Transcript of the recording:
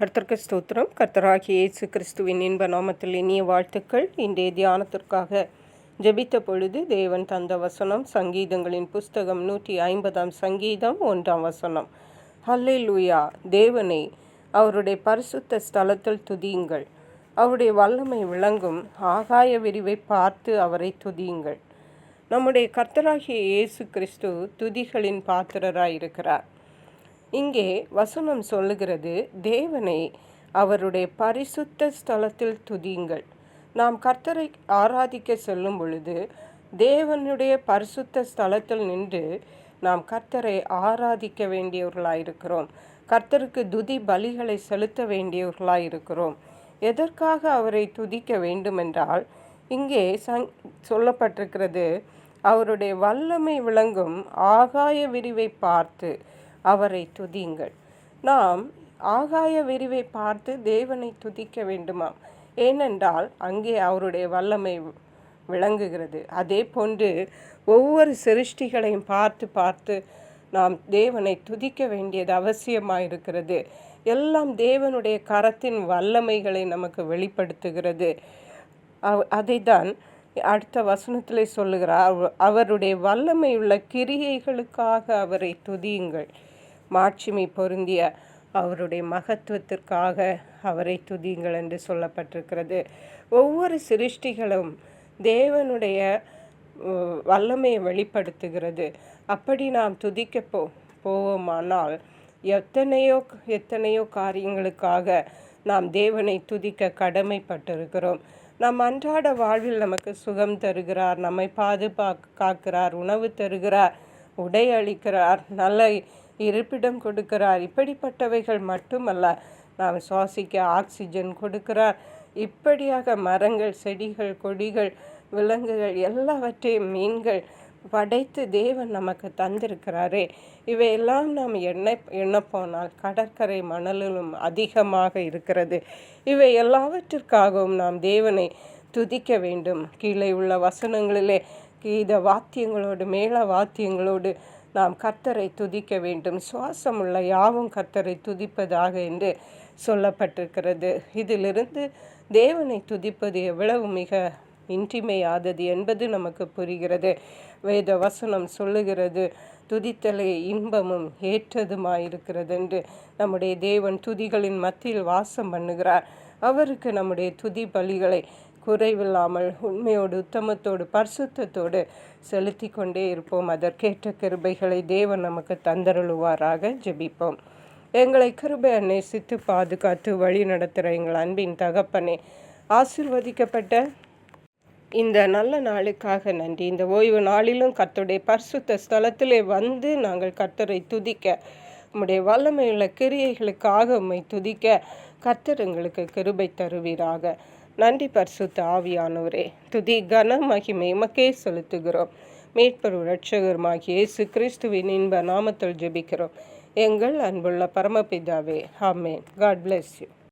கர்த்தர்க்கு ஸ்தோத்திரம். கர்த்தராகிய இயேசு கிறிஸ்துவின் இன்ப நாமத்தில் இனிய வாழ்த்துக்கள். இன்றைய தியானத்திற்காக ஜெபித்த பொழுது தேவன் தந்த வசனம் சங்கீதங்களின் புஸ்தகம் நூற்றி ஐம்பதாம் சங்கீதம் ஒன்றாம் வசனம். ஹல்லே லூயா தேவனை அவருடைய பரிசுத்த ஸ்தலத்தில் துதியுங்கள். அவருடைய வல்லமை விளங்கும். ஆகாய விரிவை பார்த்து அவரை துதியுங்கள். நம்முடைய கர்த்தராகிய இயேசு கிறிஸ்து துதிகளின் பாத்திரராயிருக்கிறார். இங்கே வசனம் சொல்லுகிறது தேவனை அவருடைய பரிசுத்த ஸ்தலத்தில் துதியுங்கள். நாம் கர்த்தரை ஆராதிக்க செல்லும் பொழுது தேவனுடைய பரிசுத்த ஸ்தலத்தில் நின்று நாம் கர்த்தரை ஆராதிக்க வேண்டியவர்களாயிருக்கிறோம் கர்த்தருக்கு துதி பலிகளை செலுத்த வேண்டியவர்களாயிருக்கிறோம் எதற்காக அவரை துதிக்க வேண்டுமென்றால் இங்கே சங் சொல்லப்பட்டிருக்கிறது அவருடைய வல்லமை விளங்கும் ஆகாய விரிவை பார்த்து அவரை துதியுங்கள். நாம் ஆகாய விரிவை பார்த்து தேவனை துதிக்க வேண்டுமாம். ஏனென்றால் அங்கே அவருடைய வல்லமை விளங்குகிறது. அதே போன்று ஒவ்வொரு சிருஷ்டிகளையும் பார்த்து பார்த்து நாம் தேவனை துதிக்க வேண்டியது அவசியமாக இருக்கிறது எல்லாம் தேவனுடைய கரத்தின் வல்லமைகளை நமக்கு வெளிப்படுத்துகிறது. அவ் அதை தான் அடுத்த வசனத்திலே சொல்லுகிறார். அவருடைய வல்லமை உள்ள கிரியைகளுக்காக அவரை துதியுங்கள். மாட்சிமை பொருந்திய அவருடைய மகத்துவத்திற்காக அவரை துதியுங்கள் என்று சொல்லப்பட்டிருக்கிறது. ஒவ்வொரு சிருஷ்டிகளும் தேவனுடைய வல்லமையை வெளிப்படுத்துகிறது. அப்படி நாம் துதிக்க போ போவோமானால் எத்தனையோ எத்தனையோ காரியங்களுக்காக நாம் தேவனை துதிக்க கடமைப்பட்டிருக்கிறோம். நம் அன்றாட வாழ்வில் நமக்கு சுகம் தருகிறார் நம்மை பாதுகாக்கிறார் காக்கிறார் உணவு தருகிறார் உடை அளிக்கிறார் நல்ல இருப்பிடம் கொடுக்கிறார். இப்படிப்பட்டவைகள் மட்டுமல்ல நாம் சுவாசிக்க ஆக்சிஜன் கொடுக்கிறார். இப்படியாக மரங்கள் செடிகள் கொடிகள் விலங்குகள் எல்லாவற்றையும் மீன்கள் படைத்து தேவன் நமக்கு தந்திருக்கிறாரே. இவையெல்லாம் நாம் எண்ண எண்ணப்போனால் கடற்கரை மணலிலும் அதிகமாக இருக்கிறது. இவை எல்லாவற்றிற்காகவும் நாம் தேவனை துதிக்க வேண்டும். கீழே உள்ள வசனங்களிலே கீத வாத்தியங்களோடு மேள வாத்தியங்களோடு நாம் கர்த்தரை துதிக்க வேண்டும். சுவாசமுள்ள யாவும் கர்த்தரை துதிப்பதாக என்று சொல்லப்பட்டிருக்கிறது. இதிலிருந்து தேவனை துதிப்பது எவ்வளவு மிக இன்றிமையாதது என்பது நமக்கு புரிகிறது. வேத வசனம் சொல்லுகிறது துதித்தலை இன்பமும் ஏற்றதுமாயிருக்கிறது என்று நம்முடைய தேவன் துதிகளின் மத்தியில் வாசம் பண்ணுகிறார். அவருக்கு நம்முடைய துதி பலிகளை குறைவில்லாமல் உண்மையோடு உத்தமத்தோடு பரிசுத்தத்தோடு செலுத்தி கொண்டே இருப்போம். அதற்கேற்ற கிருபைகளை தேவன் நமக்கு தந்தருளுவாராக. ஜெபிப்போம். எங்களை கிருபை நேசித்து பாதுகாத்து வழி நடத்துகிற எங்கள் அன்பின் தகப்பனே ஆசிர்வதிக்கப்பட்ட இந்த நல்ல நாளுக்காக நன்றி. இந்த ஓய்வு நாளிலும் கர்த்தருடைய பரிசுத்த ஸ்தலத்திலே வந்து நாங்கள் கர்த்தரை துதிக்க உம்முடைய வல்லமையுள்ள கிரியைகளுக்காக உம்மை துதிக்க கர்த்தர் எங்களுக்கு கிருபை தருவீராக. நன்றி பரிசுத்த ஆவியானவரே. துதி கன மகிமை மக்கே செலுத்துகிறோம். மீட்பரு ரட்சகருமாகிய இயேசு கிறிஸ்துவின் இன்ப நாமத்தில் ஜெபிக்கிறோம். எங்கள் அன்புள்ள பரமபிதாவே ஆமேன். God bless you